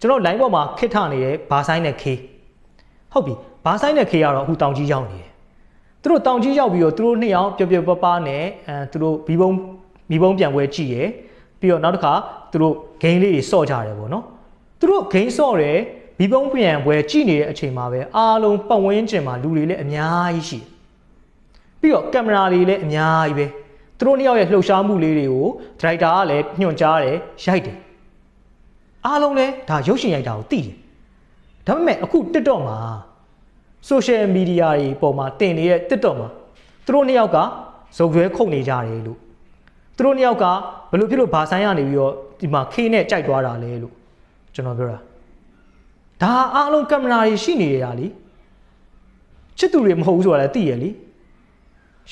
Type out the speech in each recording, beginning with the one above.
ကျွန်တော် line ပေါ်မှာခစ်ထနေတဲ့ဘာဆိုင်နဲ့ K ဟုတ်ပြီဘာဆိုင်နဲ့ K ကတော့အခုတောင်ကြီးရောက်နေတယ်သူတို့တောင်ကြီးရောက်ပြီးတော့သူတို့နှစ်ယောက်ပျော်ပျော်ပပနဲ့အဲသူတို့ဘီဘုံဘီဘုံပြန်ပွဲကြည့်ရယ်ပြီးတော့နောက်တစ်ခါသူတို့ဂိမ်းလေးတွေစော့ကြတယ်ပေါ့နော်သူတို့ဂိမ်းစော့တယ်ဘီဘုံပြန်ပွဲကြည့်နေတဲ့အချိန်မှာပဲအားလုံးပတ်ဝန်းကျင်မှာလူတွေလည်းအများကြီးရှိတယ်ပြီးတော့ကင်မရာတွေလည်းအများကြီးပဲသူတို့နှစ်ယောက်ရဲ့လှုပ်ရှားမှုလေးတွေကိုဒရိုက်တာကလည်းညွှန်ကြားတယ်ရိုက်တယ် အားလုံးလည်းဒါရုပ်ရှင်ရိုက်တာကိုသိတယ်ဒါပေမဲ့အခု TikTok မှာ social media တွေပေါ်မှာတင်နေတဲ့ TikTok မှာသူတို့နှစ်ယောက်ကဇုံကျွဲခုတ်နေကြတယ်လို့သူတို့နှစ်ယောက်ကဘယ်လိုဖြစ်လို့ဘာဆိုင်ရနေပြီးတော့ဒီမှာခေးနဲ့ကြိုက်သွားတာလဲလို့ကျွန်တော်ပြောတာဒါအားလုံးကင်မရာတွေရှိနေရတာလीချစ်သူတွေမဟုတ်ဘူးဆိုတာလည်းသိရလी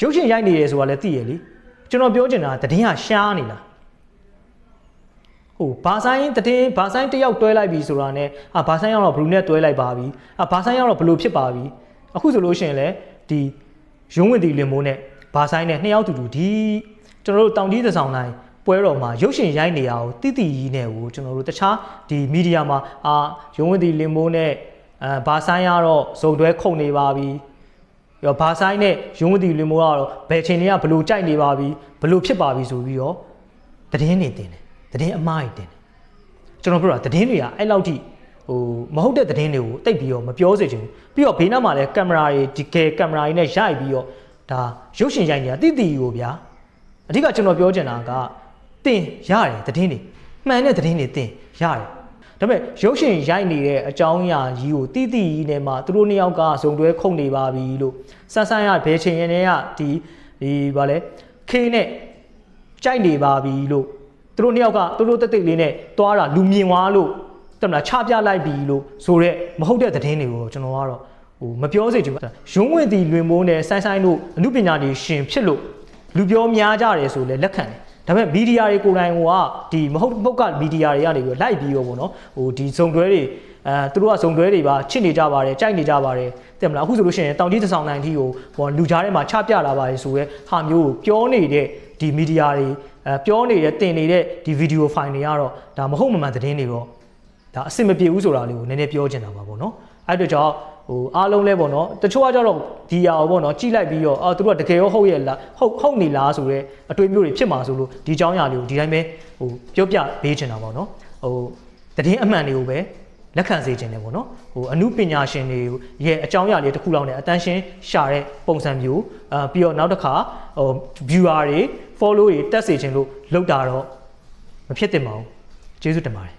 ရုပ်ရှင်ရိုက်နေတယ်ဆိုတာလည်းသိရလေကျွန်တော်ပြောချင်တာကတည်င်းကရှားနေလား ဟိုဘာဆိုင်တည်င်းဘာဆိုင်တယောက်တွဲလိုက်ပြီဆိုတာနဲ့အာဘာဆိုင်ရောက်တော့ဘလူးနဲ့တွဲလိုက်ပါပြီအာဘာဆိုင်ရောက်တော့ဘလူးဖြစ်ပါပြီအခုဆိုလို့ရှိရင်လည်းဒီရုံးဝင်တီလင်မိုးနဲ့ဘာဆိုင်နဲ့နှစ်ယောက်တူတူဒီကျွန်တော်တို့တောင်ကြီးသဆောင်တိုင်းပွဲတော်မှာရုပ်ရှင်ရိုက်နေရအောင်တိတိကြီးနဲ့ကိုကျွန်တော်တို့တခြားဒီမီဒီယာမှာအာရုံးဝင်တီလင်မိုးနဲ့အဲဘာဆိုင်ကတော့ဇုံတွဲခုန်နေပါပြီရောဘာဆိုင်နဲ့ရုံးဝင်တီလင်မိုးကတော့ဘယ်ချိန်တွေကဘလို့ကြိုက်နေပါပြီဘလို့ဖြစ်ပါပြီဆိုပြီးတော့တည်င်းနေတင်တယ် တည်င်းအမားကြီးတင်တယ်ကျွန်တော်ပြောတာသတင်းတွေကအဲ့လောက်ထိဟိုမဟုတ်တဲ့သတင်းတွေကိုတိတ်ပြီးတော့မပြောစေချင်ဘူးပြီးတော့ဘေးနားမှာလည်းကင်မရာတွေဒီကဲကင်မရာတွေနဲ့ရိုက်ပြီးတော့ဒါရုပ်ရှင်ရိုက်နေတာတိတိကိုဗျာအဓိကကျွန်တော်ပြောချင်တာကတင်ရတယ်သတင်းတွေမှန်တဲ့သတင်းတွေတင်ရတယ်ဒါပေမဲ့ရုပ်ရှင်ရိုက်နေတဲ့အကြောင်းအရာကြီးကိုတိတိကြီးနဲ့မှသူတို့နှစ်ယောက်ကဇုံတွဲခုန်နေပါပြီလို့ဆန်းဆန်းရဘယ်ချိန်ရင်ကဒီဒီဗာလဲခေးနဲ့ကြိုက်နေပါပြီလို့ သူတို့နှစ်ယောက်ကသူတို့တက်တိတ်လေးနဲ့သွားတာလူမြင်သွားလို့တမလားချပြလိုက်ပြီလို့ဆိုတော့မဟုတ်တဲ့သတင်းတွေကိုကျွန်တော်ကတော့ဟိုမပြောစေချင်ဘူးရုံးဝင်တီလွင်မိုးနဲ့ဆိုင်းဆိုင်းတို့အမှုပညာတွေရှင်ဖြစ်လို့လူပြောများကြတယ်ဆိုလဲလက်ခံတယ်ဒါပေမဲ့မီဒီယာတွေကိုယ်တိုင်ကဒီမဟုတ်မဟုတ်ကမီဒီယာတွေကနေပြီးလိုက်ပြီးတော့ဗောနော်ဟိုဒီဇုံတွဲတွေ အဲသူတို့ကဇုံတွဲတွေပါချစ်နေကြပါတယ်ကြိုက်နေကြပါတယ်တဲ့မလားအခုဆိုလို့ရှိရင်တောင်ကြီးတဆောင်နိုင်တီကိုဟိုလူကြားထဲမှာချပြလာပါတယ်ဆိုရဲဟာမျိုးကိုပြောနေတဲ့ဒီမီဒီယာတွေအဲပြောနေတဲ့တင်နေတဲ့ဒီဗီဒီယိုဖိုင်တွေကတော့ဒါမဟုတ်မမှန်သတင်းတွေတော့ဒါအဆင်မပြေဘူးဆိုတာလေးကိုနည်းနည်းပြောချင်တာပါဗောနော်အဲ့အတွက်ကြောင့်ဟိုအားလုံးလဲပေါ့နော်တချို့ကကြတော့ဒီရအောင်ပေါ့နော်ကြိလိုက်ပြီးတော့အော်သူတို့ကတကယ်ရောဟုတ်ရဲ့လားဟုတ်ဟုတ်နေလားဆိုတော့အတွေ့အမျိုးတွေဖြစ်မှာဆိုလို့ဒီအကြောင်းအရာလေးကိုဒီတိုင်းပဲဟိုပြောပြပေးချင်တာပေါ့နော်ဟိုသတင်းအမှန်တွေကိုပဲ လက်ခံစေခြင်းတယ်ပေါ့နော်ဟိုအမှုပညာရှင်တွေရဲ့အကြောင်းအရာလေးတစ်ခုလောက်နဲ့အတန်းရှင်းရှာတဲ့ပုံစံမျိုးအာပြီးတော့နောက်တစ်ခါဟို viewer တွေ follow တွေတက်စေခြင်းလို့လောက်တာတော့မဖြစ်သင့်ပါဘူးကျေးဇူးတင်ပါတယ်